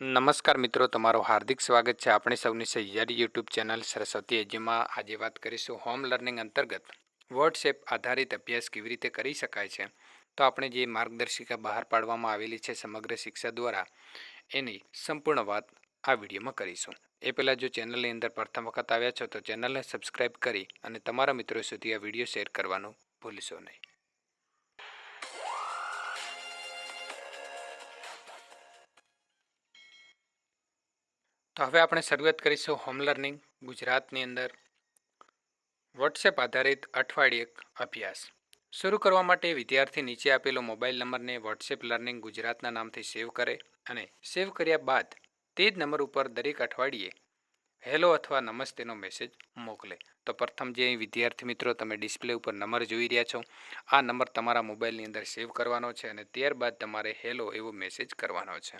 નમસ્કાર મિત્રો, તમારું હાર્દિક સ્વાગત છે આપણે સૌની સહિયારી યુટ્યુબ ચેનલ સરસ્વતી એજીમાં આજે વાત કરીશું હોમ લર્નિંગ અંતર્ગત વોટ્સએપ આધારિત અભ્યાસ કેવી રીતે કરી શકાય છે? તો આપણે જે માર્ગદર્શિકા બહાર પાડવામાં આવેલી છે સમગ્ર શિક્ષા દ્વારા, એની સંપૂર્ણ વાત આ વિડીયોમાં કરીશું. એ પહેલાં જો ચેનલની અંદર પ્રથમ વખત આવ્યા છો તો ચેનલને સબસ્ક્રાઈબ કરી અને તમારા મિત્રો સુધી આ વીડિયો શેર કરવાનું ભૂલશો નહીં. તો હવે આપણે શરૂઆત કરીશું હોમ લર્નિંગ ગુજરાતની અંદર. વોટ્સએપ આધારિત અઠવાડિયે અભ્યાસ. શરૂ કરવા માટે વિદ્યાર્થી નીચે આપેલો મોબાઈલ નંબરને વોટ્સએપ લર્નિંગ ગુજરાતના નામથી સેવ કરે અને સેવ કર્યા બાદ તે જ નંબર ઉપર દરેક અઠવાડિયે હેલો અથવા નમસ્તેનો મેસેજ મોકલે. તો પ્રથમ જે વિદ્યાર્થી મિત્રો તમે ડિસ્પ્લે ઉપર નંબર જોઈ રહ્યા છો, આ નંબર તમારા મોબાઈલની અંદર સેવ કરવાનો છે અને ત્યારબાદ તમારે હેલો એવો મેસેજ કરવાનો છે.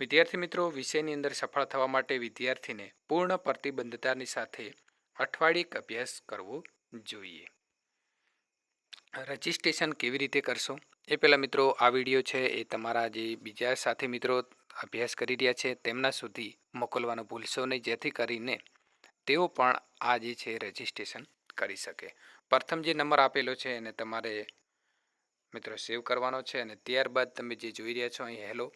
વિદ્યાર્થી મિત્રો, વિષયની અંદર સફળ થવા માટે વિદ્યાર્થીને પૂર્ણ પ્રતિબદ્ધતાની સાથે અઠવાડિયે અભ્યાસ કરવો જોઈએ. રજિસ્ટ્રેશન કેવી રીતે કરશો? એ પહેલાં મિત્રો, આ વીડિયો છે એ તમારા જે બીજા સાથી મિત્રો અભ્યાસ કરી રહ્યા છે, તેમના સુધી મોકલવાનું ભૂલશો નહીં, જેથી કરીને તેઓ પણ આ જે છે રજિસ્ટ્રેશન કરી શકે. પ્રથમ જે નંબર આપેલો છે એને તમારે મિત્રો સેવ કરવાનો છે અને ત્યારબાદ તમે જે જોઈ રહ્યા છો અહીં, હેલો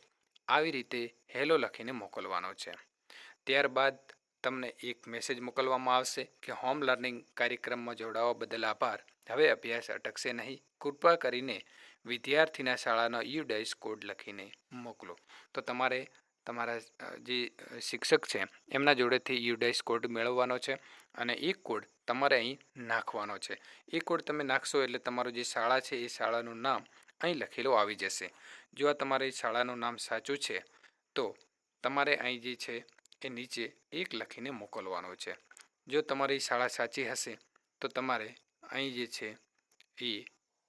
આવી રીતે હેલો લખીને મોકલવાનો છે. ત્યારબાદ તમને એક મેસેજ મોકલવામાં આવશે કે હોમ લર્નિંગ કાર્યક્રમમાં જોડાવા બદલ આભાર. હવે અભ્યાસ અટકશે નહીં. કૃપા કરીને વિદ્યાર્થીના શાળાનો યુ ડેશ કોડ લખીને મોકલો. તો તમારે તમારા જે શિક્ષક છે, એમના જોડેથી યુ ડાઇસ કોડ મેળવવાનો છે અને એ કોડ તમારે અહીં નાખવાનો છે. એ કોડ તમે નાખશો એટલે તમારું જે શાળા છે, એ શાળાનું નામ અહીં લખેલો આવી જશે. જો આ તમારી શાળાનું નામ સાચું છે, તો તમારે અહીં જે છે એ નીચે એક લખીને મોકલવાનો છે. જો તમારી શાળા સાચી હશે, તો તમારે અહીં જે છે એ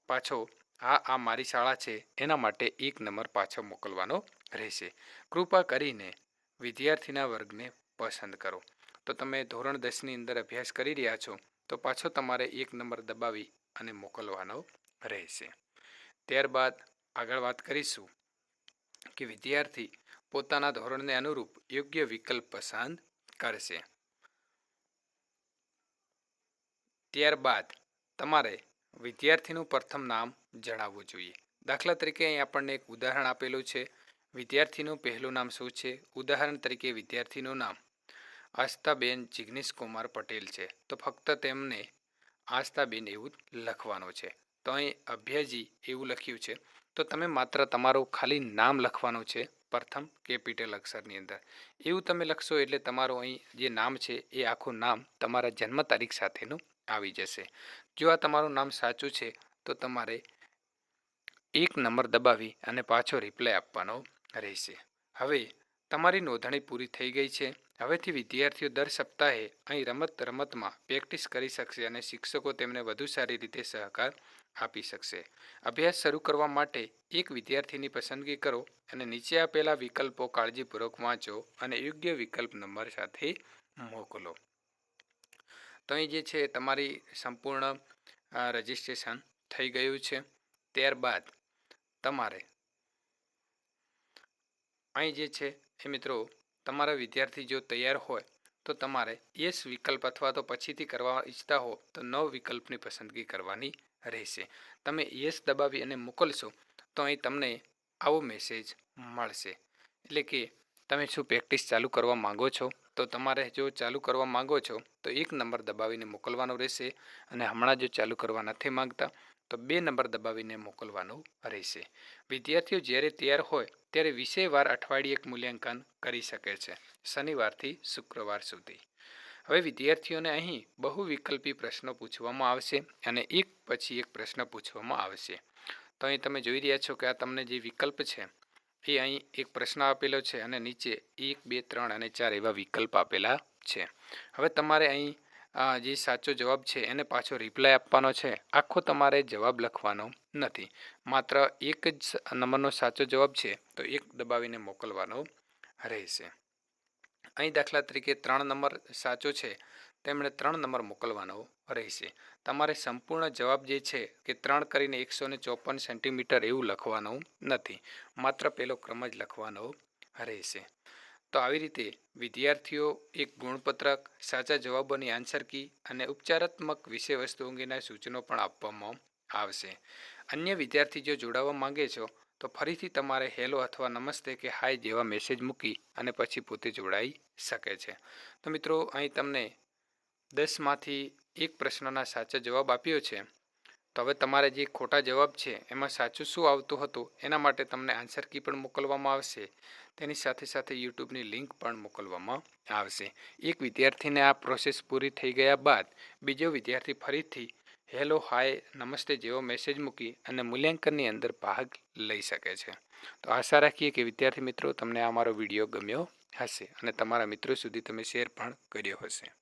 પાછો આ આ મારી શાળા છે, એના માટે એક નંબર પાછો મોકલવાનો રહેશે. કૃપા કરીને વિદ્યાર્થીના વર્ગને પસંદ કરો. તો તમે ધોરણ દસની અંદર અભ્યાસ કરી રહ્યા છો, તો પાછો તમારે એક નંબર દબાવી અને મોકલવાનો રહેશે. ત્યારબાદ આગળ વાત કરીશું કે વિદ્યાર્થી પોતાના ધોરણને અનુરૂપ યોગ્ય વિકલ્પ પસંદ કરશે. ત્યારબાદ તમારે વિદ્યાર્થીનું પ્રથમ નામ જણાવવું જોઈએ. દાખલા તરીકે અહીં આપણને એક ઉદાહરણ આપેલું છે. વિદ્યાર્થીનું પહેલું નામ શું છે? ઉદાહરણ તરીકે વિદ્યાર્થીનું નામ આસ્થાબેન જિગ્નેશ કુમાર પટેલ છે. તો ફક્ત તેમને આસ્થાબેન એવું લખવાનું છે. તો અહીં અભ્યાજી એવું લખ્યું છે. તો તમે માત્ર તમારું ખાલી નામ લખવાનું છે, પ્રથમ કેપિટલ અક્ષરની અંદર. એવું તમે લખશો એટલે તમારું અહીં જે નામ છે, એ આખું નામ તમારા જન્મ તારીખ સાથેનું આવી જશે. જો આ તમારું નામ સાચું છે, તો તમારે એક નંબર દબાવી અને પાછો રિપ્લાય આપવાનો રહેશે. હવે તમારી નોંધણી પૂરી થઈ ગઈ છે. હવેથી વિદ્યાર્થીઓ દર સપ્તાહે અહીં રમત રમતમાં પ્રેક્ટિસ કરી શકશે અને શિક્ષકો તેમને વધુ સારી રીતે સહકાર આપી શકશે. અભ્યાસ શરૂ કરવા માટે એક વિદ્યાર્થીની પસંદગી કરો અને નીચે આપેલા વિકલ્પો કાળજીપૂર્વક વાંચો અને યોગ્ય વિકલ્પ નંબર સાથે મોકલો. તો અહીં જે છે તમારી સંપૂર્ણ રજિસ્ટ્રેશન થઈ ગયું છે. ત્યારબાદ તમારે અહીં જે છે એ મિત્રો, તમારા વિદ્યાર્થી જો તૈયાર હોય, તો તમારે યસ વિકલ્પ અથવા તો પછીથી કરવા ઈચ્છતા હો, તો નવ વિકલ્પની પસંદગી કરવાની રહેશે. તમે યસ દબાવી અને મોકલશો, તો અહીં તમને આવો મેસેજ મળશે. એટલે કે, તમે શું પ્રેક્ટિસ ચાલુ કરવા માગો છો? તો તમારે જો ચાલુ કરવા માગો છો, તો એક નંબર દબાવીને મોકલવાનો રહેશે અને હમણાં જો ચાલુ કરવા નથી માગતા તો બે નંબર દબાવીને મોકલવાનું રહેશે. વિદ્યાર્થીઓ જ્યારે તૈયાર હોય ત્યારે વિષયવાર અઠવાડિયે મૂલ્યાંકન કરી શકે છે. શનિવારથી શુક્રવાર સુધી. હવે વિદ્યાર્થીઓને અહીં બહુ વિકલ્પી પ્રશ્નો પૂછવામાં આવશે અને એક પછી એક પ્રશ્ન પૂછવામાં આવશે. તો અહીં તમે જોઈ રહ્યા છો કે આ તમને જે વિકલ્પ છે, એ અહીં એક પ્રશ્ન આપેલો છે અને નીચે એક, બે, ત્રણ અને ચાર એવા વિકલ્પ આપેલા છે. હવે તમારે અહીં જે સાચો જવાબ છે, એને પાછો રિપ્લાય આપવાનો છે. આખો તમારે જવાબ લખવાનો નથી. માત્ર એક જ નંબરનો સાચો જવાબ છે, તો એક દબાવીને મોકલવાનો રહેશે. અહીં દાખલા તરીકે ત્રણ નંબર સાચો છે, તેમણે ત્રણ નંબર મોકલવાનો રહેશે. તમારે સંપૂર્ણ જવાબ જે છે, કે ત્રણ કરીને એકસો ને ચોપન સેન્ટીમીટર એવું લખવાનું નથી. માત્ર પેલો ક્રમ જ લખવાનો રહેશે. તો આવી રીતે વિદ્યાર્થીઓ એક ગુણપત્રક, સાચા જવાબોની આન્સર કી અને ઉપચારાત્મક વિષય વસ્તુ અંગેના સૂચનો પણ આપવામાં આવશે. અન્ય વિદ્યાર્થી જો જોડાવા માંગે છો, તો ફરીથી તમારે હેલો અથવા નમસ્તે કે હાય જેવા મેસેજ મૂકી અને પછી પોતે જોડાઈ શકે છે. તો મિત્રો, અહીં તમને દસમાંથી એક પ્રશ્નના સાચા જવાબ આપ્યો છે. તો હવે તમારે જે ખોટા જવાબ છે, એમાં સાચું શું આવતું હતું, એના માટે તમને આન્સર કી પણ મોકલવામાં આવશે. તેની સાથે સાથે યુટ્યુબની લિંક પણ મોકલવામાં આવશે. એક વિદ્યાર્થીને આ પ્રોસેસ પૂરી થઈ ગયા બાદ, બીજો વિદ્યાર્થી ફરીથી હેલો હાય નમસ્તે જેવો મેસેજ મૂકી અને મૂલ્યાંકનની અંદર ભાગ લઈ શકે છે. તો આશા રાખીએ કે વિદ્યાર્થી મિત્રો, તમને આ મારો વીડિયો ગમ્યો હશે અને તમારા મિત્રો સુધી તમે શેર પણ કર્યો હશે.